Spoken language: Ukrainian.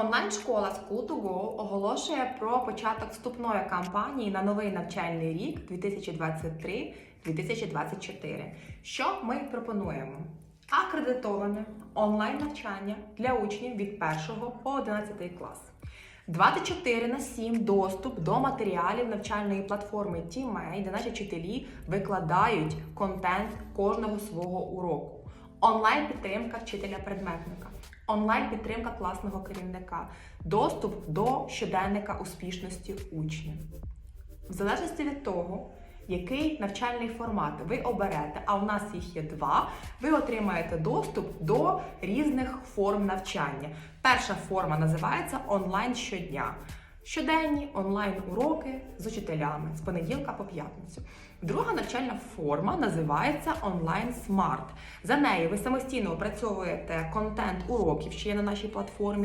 Онлайн-школа School2Go оголошує про початок вступної кампанії на новий навчальний рік 2023-2024. Що ми пропонуємо? Акредитоване онлайн навчання для учнів від 1 по 11 клас. 24 на 7 доступ до матеріалів навчальної платформи TeamMate, де наші вчителі викладають контент кожного свого уроку. Онлайн підтримка вчителя-предметника, онлайн підтримка класного керівника, доступ до щоденника успішності учнів. В залежності від того, який навчальний формат ви оберете, а у нас їх є два, ви отримаєте доступ до різних форм навчання. Перша форма називається онлайн щодня. Щоденні онлайн-уроки з учителями з понеділка по п'ятницю. Друга навчальна форма називається онлайн смарт. За нею ви самостійно опрацьовуєте контент уроків, що є на нашій платформі,